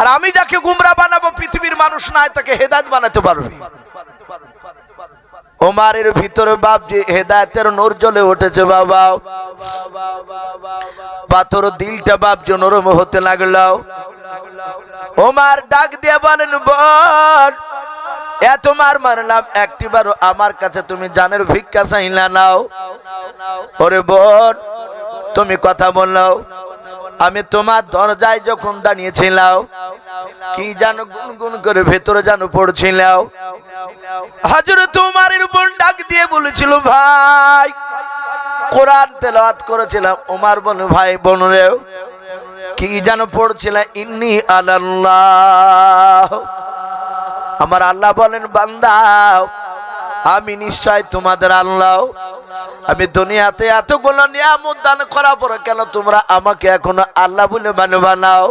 আর আমি যাকে গুমরা বানাবো, পৃথিবীর মানুষ নাই, তাকে হেদায়ত বানাতে পারবে। ওমারের ভিতরে বাপ যে হেদায়তের নূর জ্বলে উঠেছে, বাবা। পাথর দিলটা বাপ যে নরম হতে লাগল। ওমার ডাক দিয়ে বলেন বল এত মার মারলাম, একটিবারও আমার কাছে তুমি জানের ভিক্ষা চাইলা নাও। ওরে বোন, তুমি কথা বললাও। আমি তোমার দরজায় যখন দাঁড়িয়েছিলাম, কি জানো গুনগুন করে ভেতরে জানো পড়ছিলাম। হাজর, তোমার উপর ডাক দিয়ে বলেছিল, ভাই, কোরআন তেলাওয়াত করেছিলাম। ওমার বল ভাই, বোন রে, কি যেন পড়ছিল ইন্নি আল্লাহ আমার আল্লাহ বলেন, বান্দা, আমি নিশ্চয় তোমাদের আল্লাহ। আমি দুনিয়াতে এতগুলো নিয়ামত দান করার পরে কেন তোমরা আমাকে এখনও আল্লাহ বলে মানে বানাও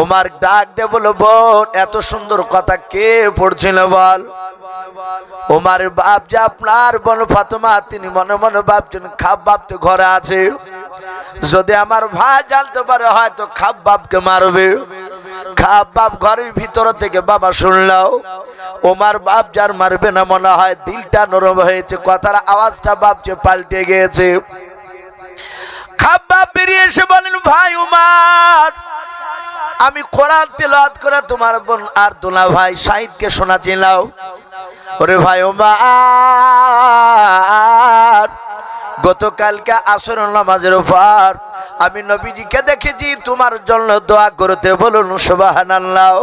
ওমার ডাক দে বলো বোন, এত সুন্দর কথা কে পড়ছিল বল? ওমার বাপ যে আপনার বল ফাতেমা, তিনি মনে মনে ভাবছেন খাপ বাপ তো ঘরে আছে। যদি আমার ভাই জানতে পারে, হয়তো খাপ বাপকে মারবে। বাপ ঘরের ভিতর থেকে বাবা বাপ মারবে না মনে হয়, দিলটা নরম হয়েছে আওয়াজটা পাল্টে গিয়েছে। বাপ বেরিয়ে এসে বলেন ভাই আমি কোরআন তেলাওয়াত করে তোমার বোন আর দোলা ভাই সাহিদকে শোনাছিলাম ওরে ভাই উমার গতকালকে আসর নামাজের উপর আমি নবীজিকে দেখেছি, তোমার জন্য দোয়া করতে বলুন সুবাহান আল্লাহ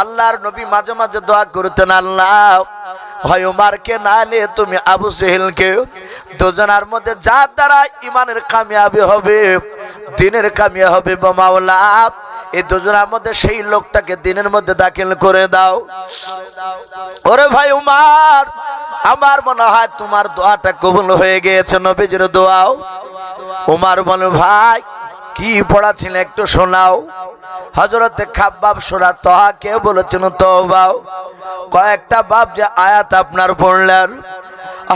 আল্লাহর নবী মাঝে মাঝে দোয়া করতেন, আল্লাহ, হয় উমারকে নালে তুমি আবু সেহেলকে দুজনার মধ্যে যার দ্বারা ইমানের কামিয়াবি হবে, দিনের কামিয়া হবে বা মাওলা, এই দুজনের মধ্যে সেই লোকটাকে দিনের মধ্যে দাখিল করে দাও। ওরে ভাই উমার, আমার মনে হয় তোমার দোয়াটা কবুল হয়ে গিয়েছে নবীজির দোয়াও। উমার বলে, ভাই, কি পড়াছিল একটু শোনাও। হজরতে খাব্বাব সোনা তহা কে বলেছেন? তহবাও কয়েকটা বাপ যে আয়াত আপনার পড়লেন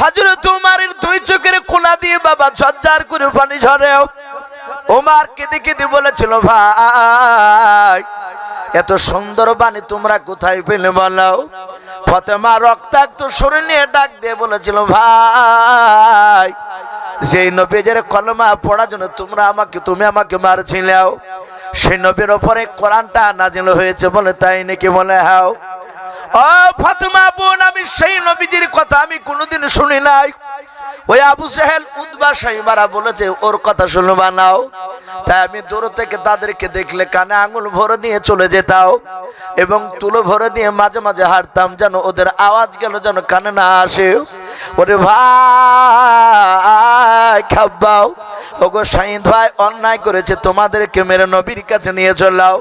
হজরত উমারের দুই চোখের কোনা দিয়ে বাবা ঝরঝর করে পানি ঝরেও উমার কেঁদে কেঁদে বলেছিল, ভাই এত সুন্দর বাণী তোমরা কোথায় পেলে বলো? ফতেমা রক্তাক্ত শরীর নিয়ে ডাক দিয়ে বলেছিল, ভাই সেই নবীজের কলমা পড়ার জন্য তোমরা আমাকে, তুমি আমাকে মারছিলাও সেই নবীর ওপরে কোরআনটা নাজিল হয়েছে বলে তাই নাকি বলে হাও? ও বোন, আমি সেই কথা আমি শুনি নাই। ওই আবু সাহেল বলেছে, ওর কথা তাই আমি থেকে তাদেরকে দেখলে কানে আঙুল ভরে দিয়ে চলে যেতাও এবং তুলো ভরে দিয়ে মাঝে মাঝে হাঁটতাম, যেন ওদের আওয়াজ গেল যেন কানে না আসে। ওরে ভাই, খাব্বাও। ওগো শাহিদ ভাই, অন্যায় করেছে, তোমাদেরকে মেরে নবীর কাছে নিয়ে চলাও।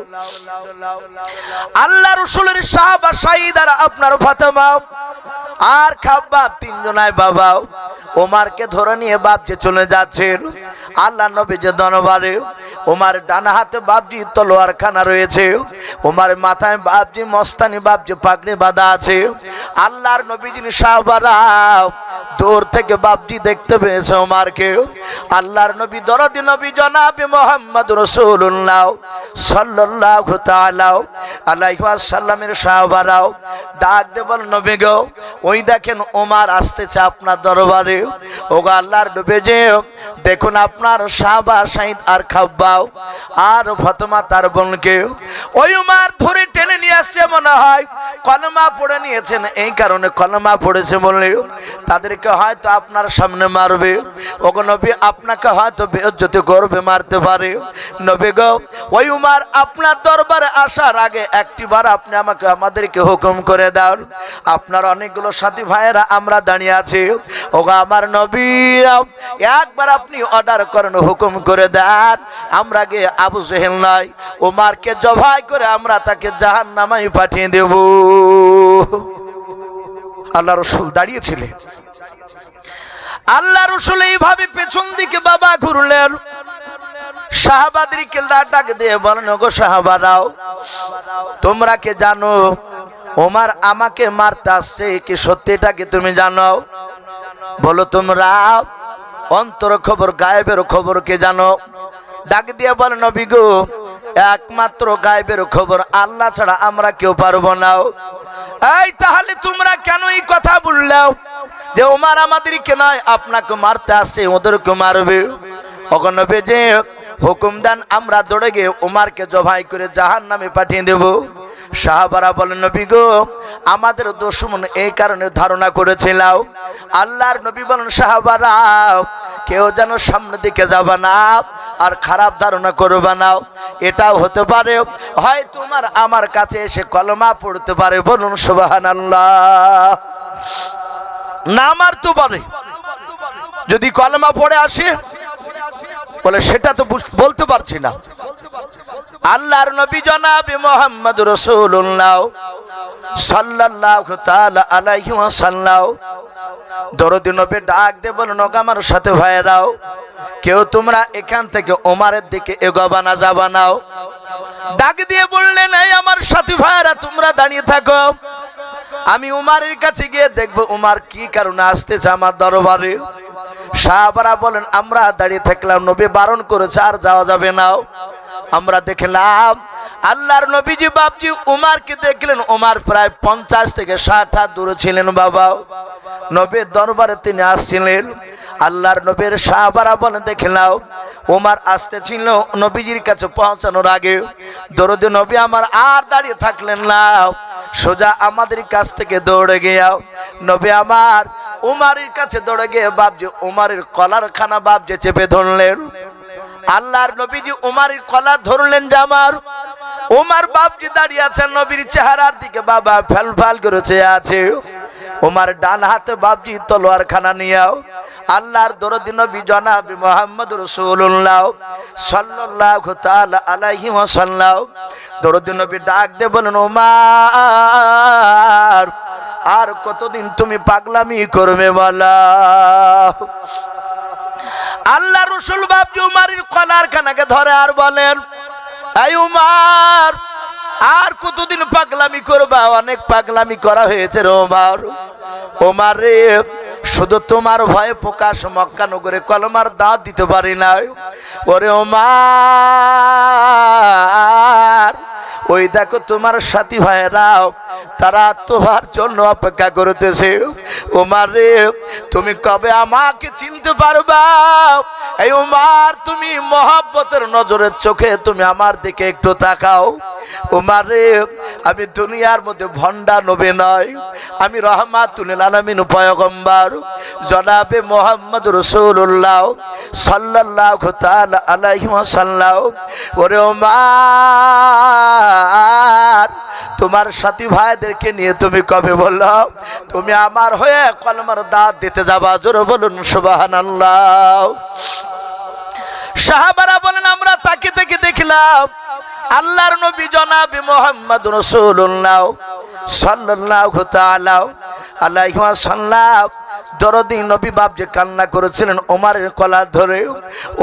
আল্লাহ রসুলের সাহাবা শাহিদ আর আপনার ফাতেমা, আর খাব্বাব তিনজনায় বাবাও ওমারকে ধরে নিয়ে বাপজি চলে যাচ্ছেন আল্লাহ নবী যে দনবারে ওমার ডান হাতে বাপজি তলোয়ার খানা রয়েছে, ওমার মাথায় বাপজি মস্তানি, বাপজি পাগড়ি বাঁধা আছে। আল্লাহর নবী যিনি সাহবারা দূর থেকে বাপজি দেখতে পেয়েছে ওমারকে। আল্লাহর নবী দরদি নবী জনাবে মোহাম্মদ রসুল্লাহ সাল্লাল্লাহু তাআলা আলাইহি ওয়াসাল্লামের সাহাবারাও ডাক দে বল নবী গো, ওই দেখেন ওমার আসতেছে আপনার দরবারে। ওগো আল্লাহর নবী যে, দেখুন আপনার সাহাবা সাইদ আর খাব্বাও আর ফতমা তার বোনকে। ওই উমার ধরে টেনে নিয়ে আসছে মনে হয়। কলমা পড়ে নিয়েছেন, এই কারণে কলমা পড়েছে বলে তাদেরকে হয়তো আপনার সামনে মারবে। ওগো নবী, আপনাকে হয়তো বেজ্জতি করবে, মারতে পারে। নবী গো, ওই উমার আপনার দরবারে আসার আগে একটিবার আপনি আমাকে, আমাদেরকে হুকুম করে দাও আপনার অনেকগুলো সাথী ভাইয়েরা আমরা দাঁড়িয়ে আছি। ওগো আমার নবী, একবার আপনি অর্ডার করেন, হুকুম করে দেন। আমরা গিয়ে আবু জেহেল নাই ওমারকে জবাই করে আমরা তাকে জাহান নামাই পাঠিয়ে দেব। আল্লাহ রসুল দাঁড়িয়েছিলেন। আল্লাহ রসুল এইভাবে পেছন দিকে বাবা ঘুরলেন। ডাক দিয়ে বলেন গো তোমরা কে জানো আমাকে মারতে আসছে? কি তুমি জানো? বলো, তোমরা অন্তর খবর, গায়েবের খবর কে জানো? ডাক দিয়ে বলে নবী গো একমাত্র গায়েবের খবর, আল্লাহ ছাড়া আমরা কেউ পারব না। এই, তাহলে তোমরা কেন এই কথা বললাও? যে ওমার আমাদেরকে নয়, আপনাকে মারতে আসে, ওদেরকে মারবে। অগণবে যে হুকুম দেন, আমরা দৌড়ে গিয়ে উমারকে জবাই করে জাহান নামে পাঠিয়ে দেব। সাহাবারা বলেন, নবী গো, আমাদের দুশ্মন এই কারণে ধারণা করেছিলাম। আল্লাহর নবী বলেন, সাহাবারা কেউ যেন সামনের দিকে যাবে না আর খারাপ ধারণা করবে না। এটাও হতে পারে। হয় তোমার আমার কাছে এসে কলমা পড়তে পারে বলুন সুবাহান না মারতে পারে। যদি কলমা পড়ে আসে, বলে সেটা তো বলতে পারছি না। আল্লাহর নবী জনাবে মোহাম্মদ রসুল্লাহ সাল্লাল্লাহু তাআলা আলাইহি ওয়াসাল্লাম। দরদি নবী ডাক দে বলেন আমার সাথে ভাইরাও কেউ তোমরা এখান থেকে ওমারের দিকে এগোবা না, যাবা নাও ডাক দিয়ে বললেন, এই আমার সাথী ভাইরা তোমরা দাঁড়িয়ে থাকো। আমি উমারের কাছে গিয়ে দেখব উমার কি কারণে আসতেছে আমার দরবারে। সাহাবারা বলেন, আমরা দাঁড়িয়ে থাকলাম, নবী বারণ করেছে, আর যাওয়া যাবে না। আমরা দেখলাম আল্লাহর নবীজি বাপজি উমারকে দেখলেন। উমার প্রায় পঞ্চাশ থেকে ষাট হাত দূরে ছিলেন বাবা। নবীর দরবারে তিনি আসছিলেন। আল্লাহর নবীর সাহাবারা বলে দেখলাম ওমার আসতে ছিল নবীজির কাছে পৌঁছানোর আগে। দরদে নবী, আমার আর দাঁড়িয়ে থাকলেন না। সোজা আমাদের কাছ থেকে দৌড়ে গিয়াও নবী আমার উমারের কাছে দৌড়ে গিয়ে বাপজি উমারের কলার খানা বাপজি চেপে ধরলেন। আল্লাহর নবীজি উমারের কলার ধরলেন যে আমার। উমার বাপজি দাঁড়িয়ে আছেন, নবীর চেহারার দিকে বাবা ফেল ফাল করে চেয়ে আছে। উমার ডান হাতে বাপজি তলোয়ার খানা নিয়াও। আল্লাহর দরদি নবী জনাবি মোহাম্মদ রসুল্লাহ সাল্লাল্লাহু তাআলা আলাইহি ওয়াসাল্লাম। দরদি নবী ডাক দে বলেন উমার, আর কতদিন তুমি পাগলামি করবে বলা? আল্লাহ রসুল বাপজি উমারের কলার খানাকে ধরে আর বলেন এই উমার, আর কতদিন পাগলামি করবা? অনেক পাগলামি করা হয়েছে রে ওমার রে, শুধু তোমার ভয়ে প্রকাশ মক্কা নগরে কলমার দাঁত দিতে পারি না ওরে ওমার ওই দেখো তোমার সাথী ভাইরাও তারা তোমার জন্য অপেক্ষা করতেছে। ওমার তুমি কবে আমাকে চিনতে পারবা? এই উমার, তুমি মহাব্বতের নজরের চোখে তুমি আমার দিকে একটু তাকাও। উমার রে, আমি দুনিয়ার মধ্যে ভণ্ডা নবে নয় আমি রহমাতুল আলমিন পয়গম্বর। জনাবে মোহাম্মদ রসুল্লাহ সাল্লাহ আলাইহি সাল্লাহ ওরে তোমার সাথী ভাইদেরকে নিয়ে তুমি কবে বলল? তুমি আমার হয়ে কলমার দাঁত দিতে যাবা? জোরে বলুন সুবাহান আল্লাহ সাহাবারা বলেন, আমরা তাকে থেকে দেখলাম আল্লাহর নবী জনাবি মোহাম্মদ রসুল্লাহ সাল্লাল্লাহু তাআলা আলাইহি ওয়াসাল্লাম। দরদি নবী বাপজি কান্না করেছিলেন ওমারের কলা ধরে,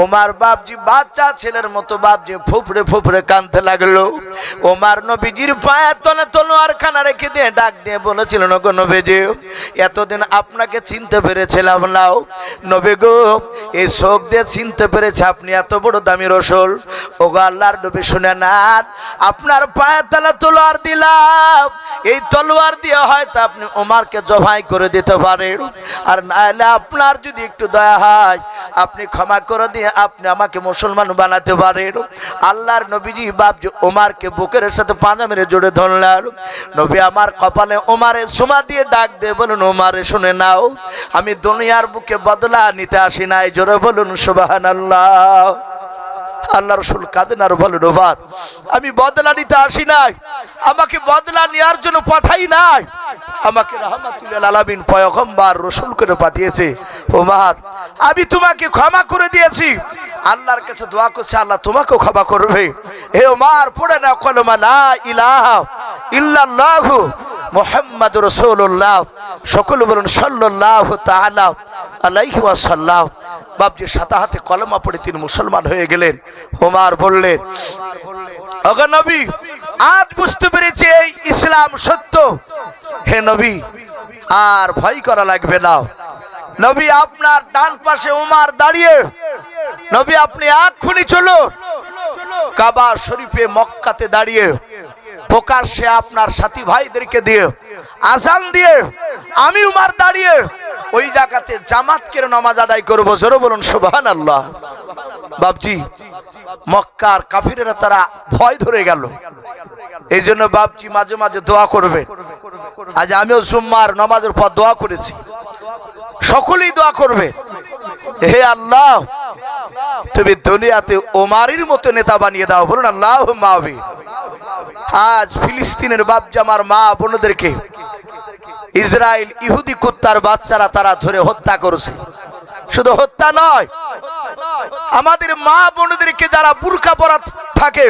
ওমার বাপজি বাচ্চা ছেলের মতো বাপজি ফুফড়ে ফুফড়ে কানতে লাগল, ওমার নবীজির পায়ের তলে তলোয়ার খানা রেখে দিয়ে ডাক দিয়ে বলেছিলেন গো নবীজি, এতদিন আপনাকে চিনতে পেরেছিলাম নাও নবী গো, এই শোক দিয়ে চিনতে পেরেছে আপনি এত বড় দামি রসুল। ও গো আল্লাহর নবী শুনে নেন, আপনার পায়ের তলে তলোয়ার দিলাম। এই তলোয়ার দিয়ে হয়তো আপনি ওমারকে জবাই করে দিতে পারেন। আর নাহলে আপনার যদি একটু দয়া হয়, আপনি ক্ষমা করে দিয়ে আপনি আমাকে মুসলমান বানাতে পারেন। আল্লাহর নবীজি বাপ ওমারকে বুকের সাথে পাঁজা মেরে জুড়ে ধরলেন। নবী আমার কপালে ওমারে সোমা দিয়ে ডাক দিয়ে বলুন ওমারে শুনে নাও, আমি দুনিয়ার বুকে বদলা নিতে আসি নাই। জোরে বলুন সুবাহান আল্লাহ আল্লাহ রসুল কাঁদেন আর বলেন ওবার আমি বদলা নিতে আসি নাই। আমাকে বদলা নেওয়ার জন্য পাঠাই নাই। আমাকে রহমাতুল্লাহ আলামিন পয়গম্বর রসুল করে পাঠিয়েছে। ওমার, আমি তোমাকে ক্ষমা করে দিয়েছি। আল্লাহর কাছে দোয়া করছে, আল্লাহ তোমাকেও ক্ষমা করবে। হে ওমার, পড়ে না কলমা লা ইলাহা ইল্লাল্লাহু। মোহাম্মদ রসুল্লাহ সকল বলুন সাল্লাহ তাআলা আলাইহি ওয়াসাল্লাম। বাপজি সাতা হাতে কলমা পড়ে তিনি মুসলমান হয়ে গেলেন। ওমার বললেন অগো নবী, আজ বুঝতে পেরেছি এই ইসলাম সত্য। হে নবী, আর ভয় করা লাগবে না। নবী আপনার ডান পাশে উমার দাঁড়িয়ে, নবী আপনি এক্ষুনি চলো কাবা শরীফে মক্কাতে দাঁড়িয়ে প্রকাশ্যে আপনার সাথী ভাইদেরকে দিয়ে আজান দিয়ে, আমি উমার দাঁড়িয়ে ওই জায়গাতে জামাত কেন নামাজ আদায় করব। জোরে বলুন সুবহান আল্লাহ বাবজি মক্কার কাফিরেরা তারা ভয় ধরে গেল। এই জন্য বাবজি মাঝে মাঝে দোয়া করবে। আজ আমিও জুম্মার নামাজের পর দোয়া করেছি। সকলেই দোয়া করবে। হে আল্লাহ, তুমি দুনিয়াতে ওমারির মতো নেতা বানিয়ে দাও। বলুন আল্লাহ মাহবি আজ ফিলিস্তিনের বাপ জামার মা বোনদেরকে ইসরায়েল ইহুদি কুত্তার বাচ্চারা তারা ধরে হত্যা করেছে। শুধু হত্যা নয়, আমাদের মা বোনদেরকে যারা বুরকা পরা থাকে,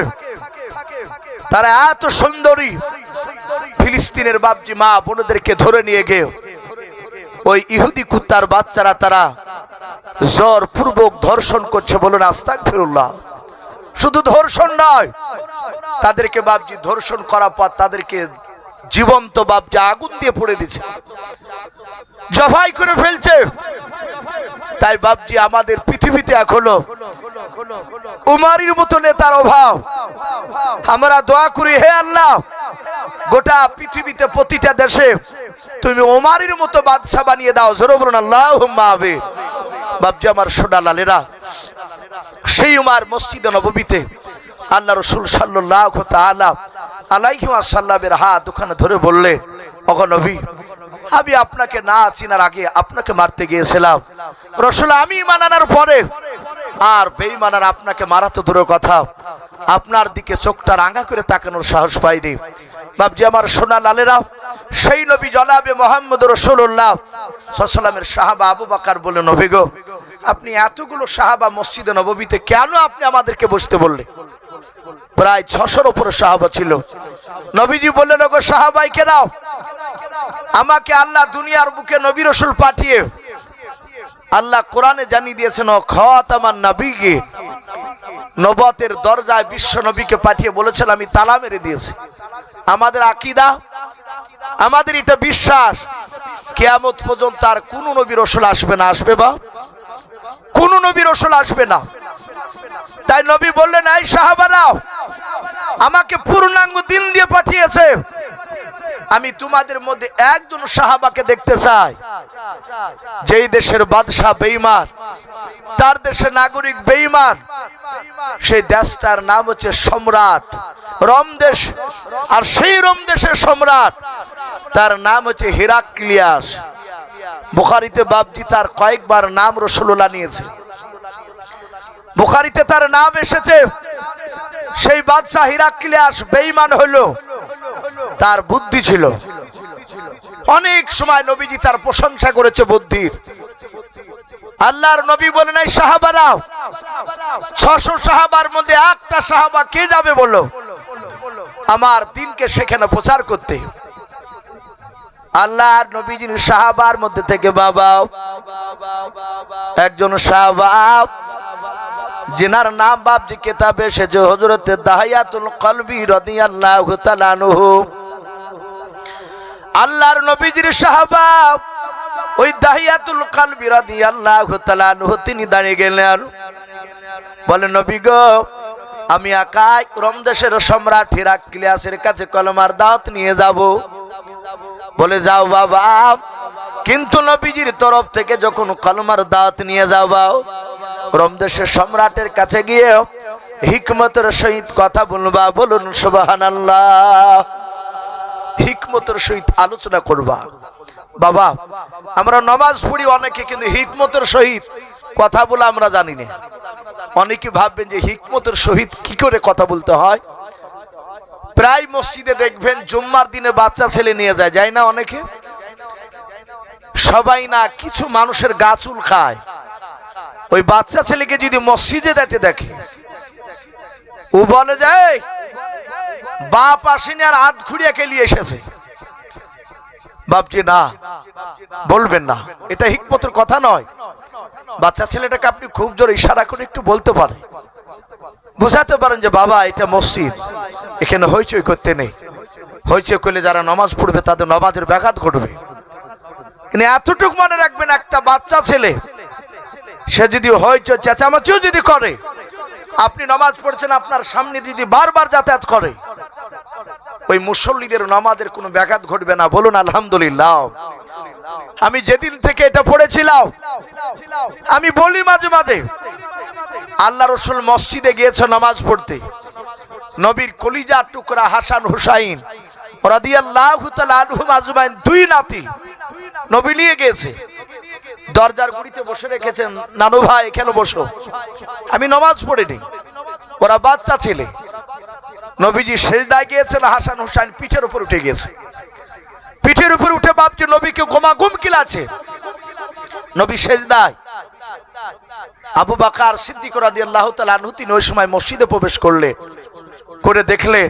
তারা এত সুন্দরী ফিলিস্তিনের বাপজি মা বোনদেরকে ধরে নিয়ে গিয়ে ওই ইহুদি কুত্তার বাচ্চারা তারা জ্বর পূর্বক ধর্ষণ করছে বলুন আস্তাক ফিরুল্লাহ শুধু ধর্ষণ নয়, তাদেরকে বাপজি ধর্ষণ করার পর তাদেরকে জীবন্ত বাপজি আগুন দিয়ে পড়ে দিচ্ছে জবাই করে ফেলছে। তাই বাপজি আমাদের পৃথিবীতে এখনও উমারির মতো নেতার অভাব। আমরা দোয়া করি, হে আল্লাহ, গোটা পৃথিবীতে প্রতিটা দেশে তুমি ওমারির মতো বাদশা বানিয়ে দাও। জোরে বলুন আল্লাহ হবে বাপজি আমার সোনা লালেরা সেই উমার মসজিদে নববীতে আল্লাহ রসুল সাল্লাহ তাআলা আলাইহি সাল্লামের হাত ওখানে ধরে বললেন অগনবী আমি আপনাকে না চিনার আগে আপনাকে মারতে গিয়েছিলাম। রসুল, আমি মানানোর পরে আর বেইমানার আপনাকে মারা তো দূরের কথা। আপনার দিকে চোখটা রাঙা করে তাকানোর সাহস পাইনি। বাবজি আমার সোনা লালেরা, সেই নবী জনাবে মোহাম্মদ রসুল্লাহ সাল্লামের সাহাবা আবু বাকার বলে নবী গো আপনি এতগুলো সাহাবা মসজিদে নববীতে কেন আপনি আমাদেরকে বসতে বললেন? প্রায় ছশোর উপরে সাহাবা ছিল। নবীজি বললেন, ওগো সাহাবাই কেনাও আমাকে আল্লাহ দুনিয়ার বুকে নবী রসুল পাঠিয়ে, আল্লাহ কোরআনে জানিয়ে দিয়েছেন, ও খত আমার নবীকে নবতের দরজায় বিশ্ব নবীকে পাঠিয়ে বলেছেন, আমি তালা মেরে দিয়েছি। আমাদের আকিদা, আমাদের এটা বিশ্বাস, কেয়ামত পর্যন্ত আর কোন নবী রসুল আসবে না। আসবে বা কোন নবী রসুল আসবে না। তাই নবী বললেন, এই সাহাবারাও আমাকে পূর্ণাঙ্গ দিন দিয়ে পাঠিয়েছে। আমি তোমাদের মধ্যে একজন সাহাবাকে দেখতে চাই, যেই দেশের বাদশাহ বেইমান তার দেশের নাগরিক বেইমান সেই দেশটার নাম হচ্ছে সম্রাট, রম দেশ, আর সেই রম দেশের সম্রাট, তার নাম হচ্ছে হিরাক্লিয়াস। বুখারিতে বাবজি তার কয়েকবার নাম রসুল্লাহ নিয়েছে। বুখারিতে তার নাম এসেছে, সেই বাদশাহ হিরাক্লিয়াস বেইমান হলো তার বুদ্ধি ছিল। অনেক সময় নবীজি তার প্রশংসা করেছে বুদ্ধির। আল্লাহর নবী বলে নাই সাহাবারাও ছশো সাহাবার মধ্যে একটা সাহাবা কে যাবে বলো? আমার দিনকে সেখানে প্রচার করতে। আল্লাহর নবীজির সাহাবার মধ্যে থেকে বাবা একজন সাহাবা, জিনার নাম বাবজি কেতাবে সে যে হজরতে দাহায়াতুল কলবি তাআলা আনহু। আল্লাহর নবীজির সাহাবা ওই দাহিয়াতুল কালবি তাআলা আনহু তিনি দাঁড়িয়ে গেলেন। বলে, নবী গো, আমি একাই রমদেশের সম্রাট হিরাক্লিয়াসের কাছে কলমার দাওয়াত নিয়ে যাব। বলে, যাও বাবা। কিন্তু নবীজির তরফ থেকে যখন কলমার দাঁত নিয়ে যাও বাও রমদেশের সম্রাটের কাছে গিয়ে হিকমতের সহিত কথা বলবা বলুন, সুবহানাল্লাহ। হিকমতের সহিত আলোচনা করবা। বাবা, আমরা নমাজ পড়ি অনেকে, কিন্তু হিকমতের সহিত কথা বলে আমরা জানি না। অনেকে ভাববেন যে হিকমতের সহিত কি করে কথা বলতে হয়? প্রায় মসজিদে দেখবেন জুম্মার দিনে বাচ্চা ছেলে নিয়ে যায় যায় না অনেকে? সবাই না কিছু মানুষের গাছুল খায়। ওই বাচ্চা ছেলেকে যদি মসজিদে যেতে দেখে, ও বলে যায় বাপ আসেনি আর হাত ঘুরিয়ে খেলিয়ে এসেছে? বাপজি, না, বলবেন না, এটা হিকমতের কথা নয়। বাচ্চা ছেলেটাকে আপনি খুব জোর ইশারা করে একটু বলতে পারেন। বুঝাতে পারেন যে, বাবা, এটা মসজিদ। এখানে হইচই করতে নেই। হইচই করলে যারা নমাজ পড়বে, তাদের নমাজের ব্যাঘাত ঘটবে। কিন্তু এতটুকু মনে রাখবেন, একটা বাচ্চা ছেলে, সে যদি হইচই, চেঁচামেচিও যদি করে, আপনি নামাজ পড়ছেন, আপনার সামনে যদি বারবার যাতায়াত করে, ওই মুসল্লিদের নামাজের কোনো ব্যাঘাত ঘটবে না। বলুন, আলহামদুলিল্লাহ। আমি যেদিন থেকে এটা পড়েছিলাম, আমি বলি মাঝে মাঝে আল্লাহ রসুল মসজিদে গিয়েছে নামাজ পড়তে। নবীর কলিজা, টুকরা, হাসান হুসাইন দুই নাতি নবী নিয়ে গিয়েছে। দরজার বসে রেখেছেন, নানু ভাই বসো? আমি ওরা বাচ্চা ছেলে। নবীজি সেজদায় গিয়েছেন, হাসান হুসাইন পিঠের উপর উঠে গিয়েছে। পিঠের উপর উঠে ভাবছে নবীকে গোমা গুম কিলাছে নবী সেজদায় আবু বাকার সিদ্দিক তিনি ওই সময় মসজিদে প্রবেশ করলে, করে দেখলে,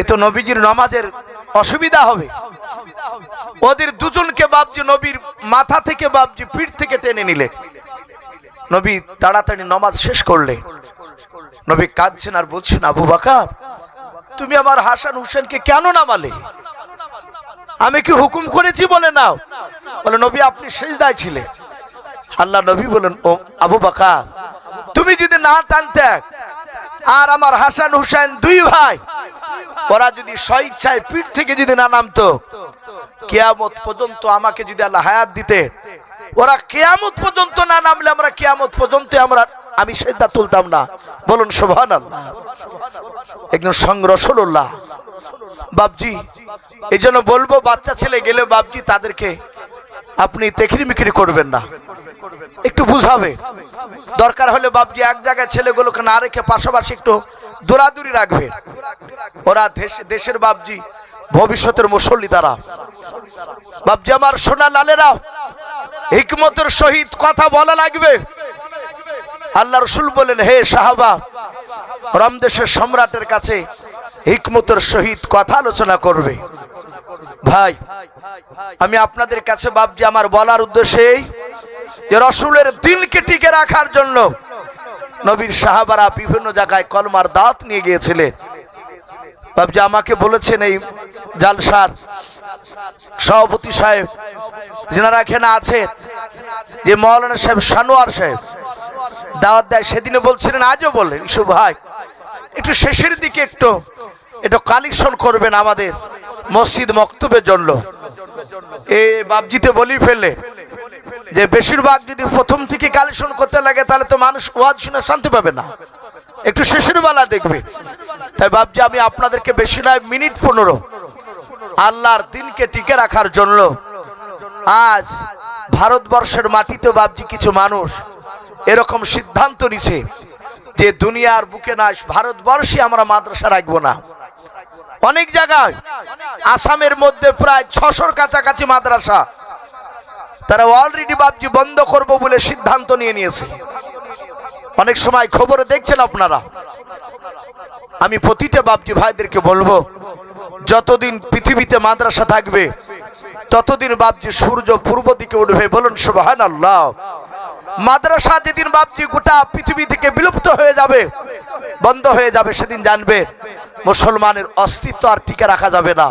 এ তো নবীজির নামাজের অসুবিধা হবে। ওদের দুজনকে বাপজি নবীর মাথা থেকে, বাপজি পিঠ থেকে টেনে নিলে। নবী তাড়াতাড়ি নামাজ শেষ করলে। নবী কাঁদছেন আর বলছেন, আবু বাকার, তুমি আমার হাসান হুসেনকে কেন নামালে? আমি কি হুকুম করেছি বলে নাও? বলে, নবী, আপনি সেজদায় ছিলেন। আল্লাহ নবী বলেন, ও আবু বাকা তুমি যদি না টানতে আর আমার হাসান হুসেন দুই ভাই, ওরা যদি স্বইচ্ছায় পিঠ থেকে যদি না নামতো, কেয়ামত পর্যন্ত আমাকে যদি আল্লাহ হায়াত দিতে, ওরা কেয়ামত পর্যন্ত না নামলে আমরা কেয়ামত পর্যন্ত আমরা, আমি সেদ্ধা তুলতাম না। বলুন শোভান আল্লাহ একজন সঙ্গ রসুল্লাহ বাবজি এই জন্য বলব, বাচ্চা ছেলে গেলে বাবজি তাদেরকে আপনি তেখরি মিখরি করবেন না। একটু বুঝাবে। দরকার হলে বাবজি এক জায়গায় ছেলেগুলোকে না রেখে পাশাপাশি একটু দৌড়াদৌড়ি রাখবে। ওরা দেশের বাবজি ভবিষ্যতের মুসল্লি তারা। বাবজি আমার সোনা লালেরা, হিকমতের সহিত কথা বলা লাগবে। আল্লাহ রসুল বলেন, হে সাহাবা রামদেশের সম্রাটের কাছে হিকমতের সহিত কথা আলোচনা করবে। ভাই, আমি আপনাদের কাছে বাবজি আমার বলার উদ্দেশ্যে এই যে রসুলের দিনকে টিকে রাখার জন্য নবীর সাহাবারা বিভিন্ন জায়গায় কলমার দাঁত নিয়ে গিয়েছিলেন বাবজি আমাকে বলেছেন এই জালসার সভাপতি সাহেব, যেনারা এখানে আছে, যে মৌলানা সাহেব সানোয়ার সাহেব, দাওয়াত দেয় সেদিনে বলছিলেন, আজও বললেন ইসু ভাই, একটু শেষের দিকে একটু একটু কালেকশন করবেন আমাদের মসজিদ মক্তবের জন্য। এ বাবজিতে বলি ফেললে যে বেশিরভাগ যদি প্রথম থেকে কালেকশন করতে লাগে, তাহলে তো মানুষ ওয়াজ শুনে শান্তি পাবে না। একটু শেষের বেলা দেখবে। তাই ভাবছি আমি আপনাদেরকে বেশি নয়, মিনিট পনেরো। আল্লাহর দিনকে টিকে রাখার জন্য আজ ভারতবর্ষের মাটিতে ভাবছি কিছু মানুষ এরকম সিদ্ধান্ত নিছে যে দুনিয়ার বুকে না ভারতবর্ষে আমরা মাদ্রাসা রাখব না। অনেক জায়গায় আসামের মধ্যে প্রায় ছশোর কাছাকাছি মাদ্রাসা। তারা অলরেডি বাবজি বন্ধ করব বলে সিদ্ধান্ত নিয়ে নিয়েছে। অনেক সময় খবরে দেখছেন আপনারা। আমি প্রতিটা বাবজি ভাইদেরকে বলব, যতদিন পৃথিবীতে মাদ্রাসা থাকবে, ততদিন বাবজি সূর্য পূর্ব দিকে উঠবে। বলুন সুবাহান আল্লাহ মাদ্রাসা যেদিন বাবজি গোটা পৃথিবী থেকে বিলুপ্ত হয়ে যাবে, বন্ধ হয়ে যাবে, সেদিন জানবে, মুসলমানের অস্তিত্ব আর টিকে রাখা যাবে না।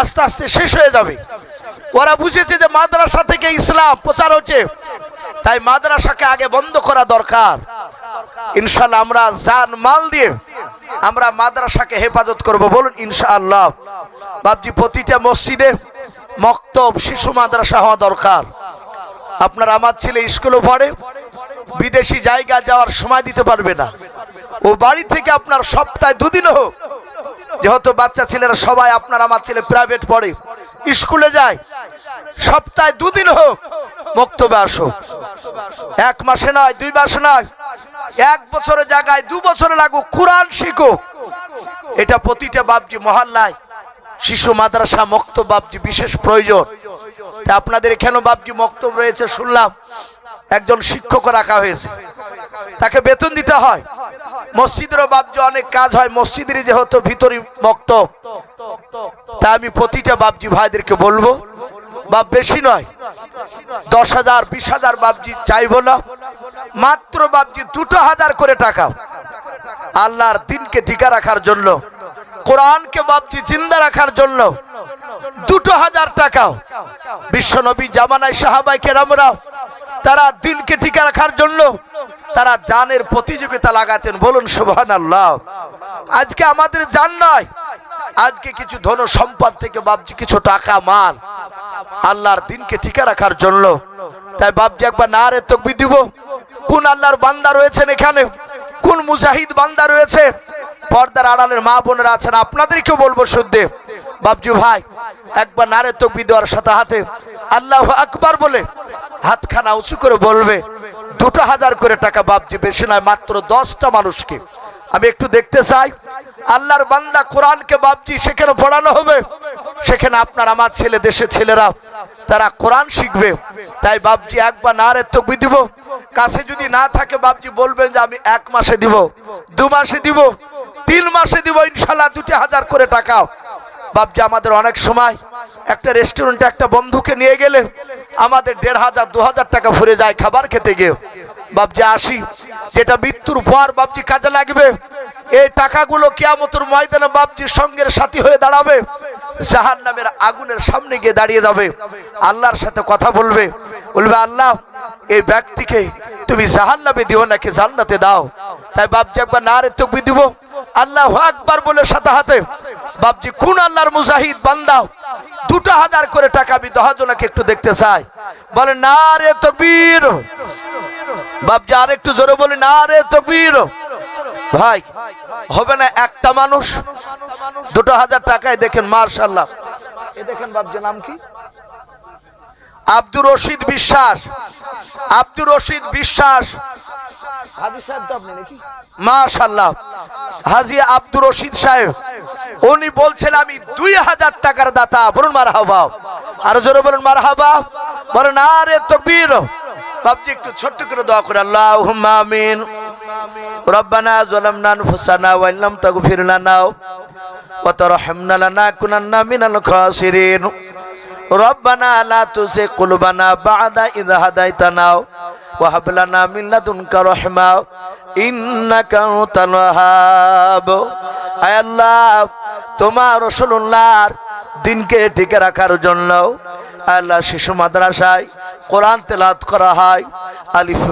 আস্তে আস্তে শেষ হয়ে যাবে। ওরা বুঝেছে যে মাদ্রাসা থেকে ইসলাম প্রচার হচ্ছে। তাই মাদ্রাসাকে আগে বন্ধ করা দরকার। ইনশাল্লাহ আমরা জান মাল দিয়ে আমরা মাদ্রাসাকে হেফাজত করব। বলুন, ইনশাআল্লাহ। বাবজি প্রতিটা মসজিদে মক্তব, শিশু মাদ্রাসা হওয়া দরকার। আপনার আমার ছেলে স্কুলে পড়ে, বিদেশি জায়গা যাওয়ার সময় দিতে পারবে না। ও বাড়ি থেকে আপনার সপ্তাহে দুদিন হোক, যেহেতু বাচ্চা ছেলেরা সবাই আপনার আমার ছেলে প্রাইভেট পড়ে। স্কুলে যায়, সপ্তাহে দুদিন হোক বক্তব্যে আসো। এক মাসে নয়, দুই মাসে নয়, এক বছরে জায়গায় দু বছরে লাগুক, কোরআন শিখো এটা প্রতিটা বাবজি মহল্লায়, শিশু, মাদ্রাসা মক্ত বাবজি বিশেষ প্রয়োজন। তা আপনাদের এখানেও বাবজি মক্তব রয়েছে, শুনলাম। একজন শিক্ষক রাখা হয়েছে। তাকে বেতন দিতে হয়। মসজিদেরও বাবজি অনেক কাজ হয় মসজিদের যেহেতু ভিতরে মক্তব তা আমি প্রতিটা বাবজি ভাইদেরকে বলব, বাপ বেশি নয়, দশ হাজার, বিশ হাজার বাবজি চাইব না, মাত্র বাবজি দুটো হাজার করে টাকা, আল্লাহর দিনকে টিকা রাখার জন্য, কোরআনকে বাবজি জিন্দা রাখার জন্য, দুটো হাজার টাকাও বিশ্বনবী জামানায় সাহাবাই কেরামরা তারা দিনকে টিকা রাখার জন্য তারা জানের প্রতিযোগিতা লাগাতেন। বলুন সুবহান আল্লাহ আজকে আমাদের জান নয়। আজকে কিছু ধন সম্পদ থেকে বাবজি কিছু টাকা, মাল আল্লাহর দিনকে টিকে রাখার জন্য। তাই বাবজি একবার না রে তকবি দিব। কোন আল্লাহর বান্দা রয়েছেন এখানে? কোন মুজাহিদ বান্দা রয়েছে? পর্দার আড়ালের মা বোনেরা আছেন। আপনাদেরকেও বলব শুদ্ধে বাবজু ভাই, একবার নারে তকবি দেওয়ার সাথে হাতে। আল্লাহ আকবার বলে, হাতখানা উঁচু করে বলবে, দুটো হাজার করে টাকা বাবজি বেশি নয়, মাত্র দশটা মানুষকে। আমি একটু দেখতে চাই, আল্লাহর বান্দা কোরআনকে বাবজি সেখানে পড়ানো হবে? সেখানে আপনার আমার ছেলে, দেশের ছেলেরা, তারা কোরআন শিখবে। তাই বাবজি একবার না রে তকবি দিব। কাছে যদি না থাকে বাবজি বলবেন যে আমি এক মাসে দিব, দু মাসে দিব, তিন মাসে দিব, ইনশাল্লাহ দুটি হাজার করে টাকা বাবজি আমাদের অনেক সময় একটা রেস্টুরেন্টে একটা বন্ধুকে নিয়ে গেলে আমাদের দেড় হাজার, দু হাজার টাকা ফুরে যায় খাবার খেতে গিয়ে। বাবজি আসি। যেটা মৃত্যুর পর বাবজি কাজে লাগবে। এই টাকাগুলো কিয়ামতের ময়দানে বাবজির সঙ্গের সাথী হয়ে দাঁড়াবে। জাহান নামের আগুনের সামনে গিয়ে দাঁড়িয়ে যাবে। আল্লাহর সাথে কথা বলবে। বলবে, আল্লাহ, এই ব্যক্তিকে তুমি জাহান নামে দিও নাকি জান্নাতে দাও? তাই বাবজি একবার না রে তকবি দিব। আল্লাহ আকবার বলে সাথে হাতে বাবজি কোন আল্লাহর মুজাহিদ বান্দা দুটো হাজার করে টাকা আমি দহাজনাকে একটু দেখতে চাই। বলে না রে তকবীর। বাবজি আর একটু জোরে বলে না রে তকবীর। ভাই, হবে না একটা মানুষ দুটো হাজার টাকায় দেখেন, মার্শাল্লাহ। এ দেখেন বাবজি নাম কি? আব্দুর রশিদ বিশ্বাস। আব্দুর রশিদ বিশ্বাস হাজি হাজি আব্দুর সাহেব, উনি আমি দুই হাজার টাকার দাতা। বলুন মার হাবা আর জোরে বলুন মার হাবা বলেন, আরে তকবীর। বাবজি একটু ছোট্ট করে রব্বানা জালামনা আনফুসানা ওয়া ইল্লাম তাগফির লানা ওয়া বা'দা ইয হাদাইতানা। ওয়া হাব লানা মিন লাদুনকা রাহমা ইন্নাকা আনতাল ওয়াহাব আয় আল্লাহ, তোমার রাসূলুল্লাহর দিনকে টিকে রাখার জন্য আল্লাহ শিশু মাদ্রাসায় কোরআন তেলাত করা হয়, আলিফ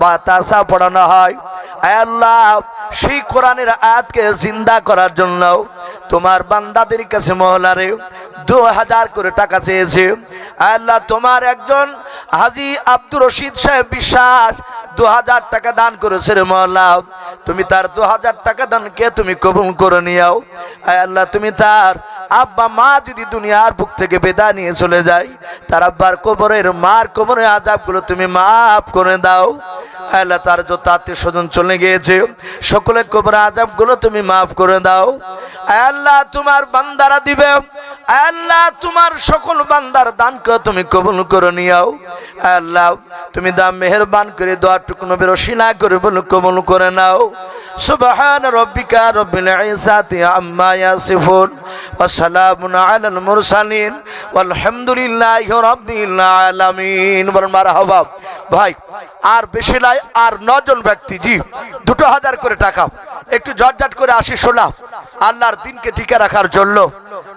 বা তাসা পড়ানো হয়। আল্লাহ, সেই কোরআনের আয়াতকে জিন্দা করার জন্য তোমার বান্দাদের কাছে মহলারে দু হাজার করে টাকা চেয়েছে। আল্লাহ তোমার একজন হাজি আব্দুর রশিদ সাহেব বিশ্বাস দু হাজার টাকা দান করেছে রে মহল্লা তুমি তার দু হাজার টাকা দানকে তুমি কবুল করে আয় আল্লাহ, তুমি তার আব্বা মা যদি দুনিয়ার বুক থেকে বেদা নিয়ে চলে যায়, তার আব্বার কবরের মার কবরের আজাবগুলো তুমি মাফ করে দাও। আল্লাহ, তার যত আত্মীয় স্বজন চলে গিয়েছে, সকলের কবর আজাবগুলো তুমি মাফ করে দাও। আল্লাহ, তোমার বান্দারা দিবে। আল্লাহ, তোমার সকল বান্দার দানকে তুমি কবুল করে নিও আল্লাহ, তুমি দাম মেহেরবান করে দোয়াটুকু নবীর রসিনা করে বলে, কবুল করে নাও। সুবহান রব্বিকা রব্বিল ইজ্জাতি আম্মা ইয়াসিফুন ওয়া সালামুন আলাল মুরসালিন ওয়ালহামদুলিল্লাহি রাব্বিল আলামিন। বল, মারহাবা। ভাই, আর বেশি নাই, আর নজন ব্যক্তি, জি, দুটো হাজার করে টাকা। একটু জটজাট করে আসি, শোনা। আল্লাহর দিনকে টিকে রাখার জন্য।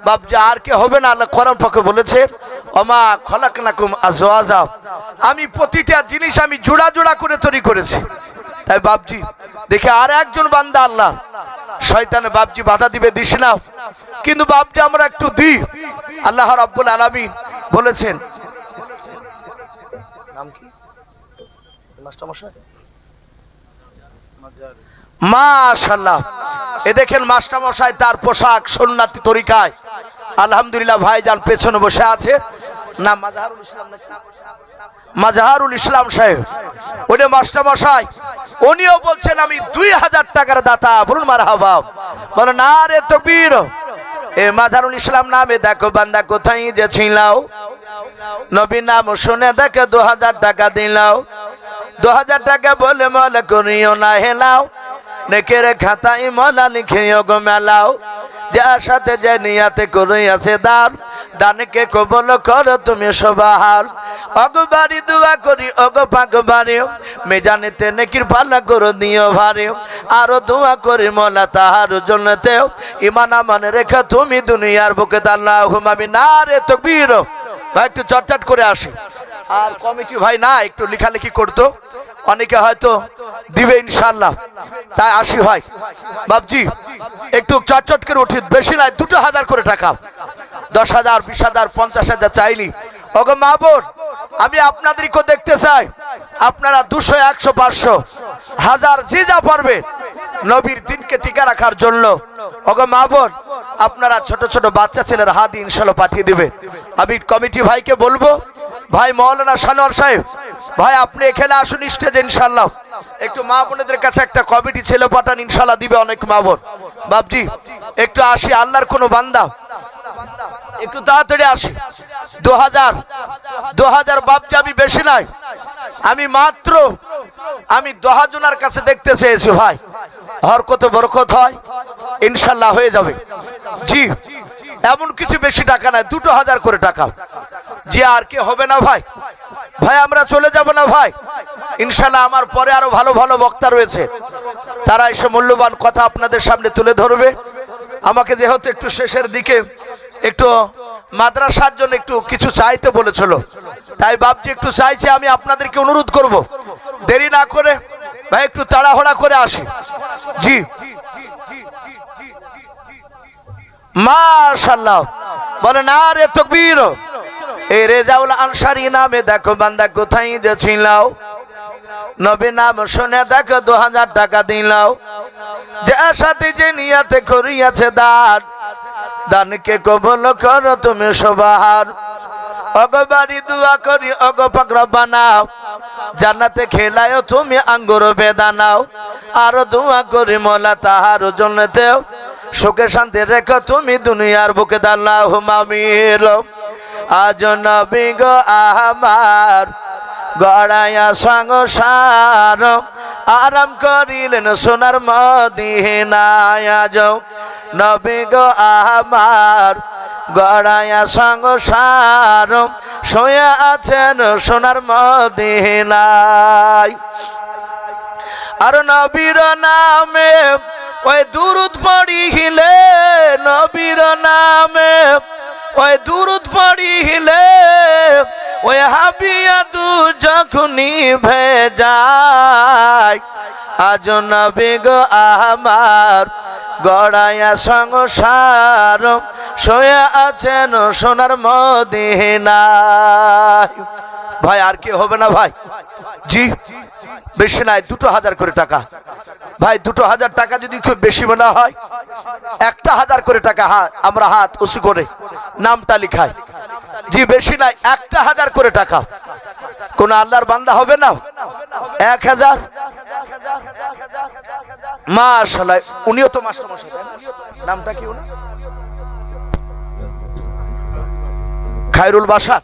বাবজি আর কে হবে না, আল্লাহ কোরআন পক্ষে বলেছে অমা খলাকনাকুম আজওয়াজা। আমি প্রতিটা জিনিস আমি জোড়া জোড়া করে তৈরি করেছি। তাই বাবজি দেখে আর একজন বান্দা আল্লাহ। শয়তানে বাবজি বাধা দিবে, দিস না। কিন্তু বাবজি আমরা একটু দিই। আল্লাহ রাব্বুল আলামিন বলেছেন। নাম কি? মাস্টারমশাই? মাশাল্লাহ এ দেখেন মাস্টারমশাই তার পোশাক সুন্নাতি তরিকায়। আলহামদুলিল্লাহ ভাইজান পেছনে বসে আছে। না, মাজাহারুল ইসলাম? মাজাহারুল ইসলাম সাহেব। উনি মাস্টারমশাই, উনিও বলছেন আমি দুই হাজার টাকার দাতা, বলুন মার হাবাব বলে, না রে তকবীর, এ মাজারুল ইসলাম নামে দেখো বান্দা কোথায় যে ছিলাও। নবী নাম শুনে দেখে দু হাজার টাকা দিলাও। দু হাজার টাকা বলে মলে করিও না হেলাও। নেকের খাতায় মলা লিখিও গো মেলাও। যার সাথে যে নিয়াতে আছে দান, দানকে কবল করো তুমি সবাহার অগবারি দোয়া করি, অগ পাগবারি মেজানিতে নেকির পাল্লা করো দিও ভারে আরও দোয়া করি মলা তাহার জন্যতে ইমান আমান রেখা তুমি দুনিয়ার বুকে দাল্লাহ হুমামি না রে তো তকবীর। ভাই, একটু চটচট করে আসে। আর কমিটি ভাই না, একটু লেখালেখি করতো। অনেকে হয়তো দিবে ইনশাল্লাহ তাই আসি ভাই। বাবজি একটু চটচট করে উঠি। বেশি নয়, দুটো হাজার করে টাকা। দশ হাজার, বিশ হাজার, পঞ্চাশ হাজার চাইলি। ওগো মা বোন আমি আপনাদেরকেও দেখতে চাই। আপনারা দুশো, একশো, পাঁচশো, হাজার যে যা পারবে নবীর দিনকে টিকা রাখার জন্য। ওগো মা বোন আপনারা ছোট ছোট বাচ্চা ছেলের হাত ইনশাল্লাহ পাঠিয়ে দিবে। আমি কমিটি ভাইকে বলব, ভাই মৌলানা সানোয়ার সাহেব ভাই, আপনি এখানে আসুন, স্টেজে ইনশাল্লাহ একটু মা বোনেদের কাছে একটা কমিটি ছেলে পাঠান ইনশাল্লাহ দিবে অনেক মা বোন। বাবজি একটু আসি, আল্লাহর কোনো বান্দা? একটু তাড়াতাড়ি আসি। দু হাজার দু হাজার বাপজি, আমি বেশি নাই। আমি মাত্র, আমি দহাজনার কাছে দেখতে চেয়েছি, ভাই। হর কত বরকত হয় ইনশাল্লাহ হয়ে যাবে। জি, এমন কিছু বেশি টাকা নাই, দুটো হাজার করে টাকা। জি, আর কি হবে না, ভাই? ভাই, আমরা চলে যাব না ভাই? ইনশাল্লাহ আমার পরে আরও ভালো ভালো বক্তা রয়েছে। তারা এসে মূল্যবান কথা আপনাদের সামনে তুলে ধরবে। আমাকে যেহেতু একটু শেষের দিকে একটু মাদ্রাসার জন্য একটু কিছু চাইতে বলেছিল। তাই বাপজি একটু চাইছে, আমি আপনাদেরকে অনুরোধ করব। দেরি না করে ভাই, একটু তাড়াহুড়া করে আসি। জি। মাশাল্লাহ। বলে না রে তকবীর। এই রেজাউল আনসারি নামে দেখো, বান্দা কোথায় যে ছিলাও? নবী নাম শুনে দেখো, দু হাজার টাকা দিলাও। যে সাথে যে নিয়াতে করিয়াছে দান, দানকে কবল করো তুমি সবার। অগবাড়ি দুয়া করি, অগ পাকড়া বানাও। জান্নাতে খেলায়ও তুমি আঙ্গুর বেদানাও। আর দোয়া করি মোলা তাহার জন্যতেও। সুখে শান্তি রেখো তুমি দুনিয়ার বুকে দাল্লাহ মামির আজ নবী গো আমার গড়াইয়া সংসার। আরাম করিলেন সোনার মদিনায় আজ। নবী গো আমার গড়াইয়া সংসার। শুয়ে আছেন সোনার মদিনায়। আর নবীর নামে ওই দুরুদ পড়িলে নবীর নামে ওই দুরুদ পড়িলে, ওই হাবিয়া দু যখনই ভেজায়। আজ নবী গো আমার গড়াইয়া সংসার, শোয়া আছেন সোনার মদিনায়। ভাই, আর কি হবে না ভাই? জি, বেশি নাই, দুটো হাজার করে টাকা। ভাই, দুটো হাজার টাকা যদি খুব বেশি মনে হয়, একটা হাজার করে টাকা হাত আমরা হাত উঁচু করে নামটা লিখাই। জি, বেশি নাই, একটা হাজার করে টাকা। কোন আল্লাহর বান্দা হবে না? এক হাজার? মাশাল্লাহ, উনিও তো মাস্টার? নামটা কি খায়রুল বাসা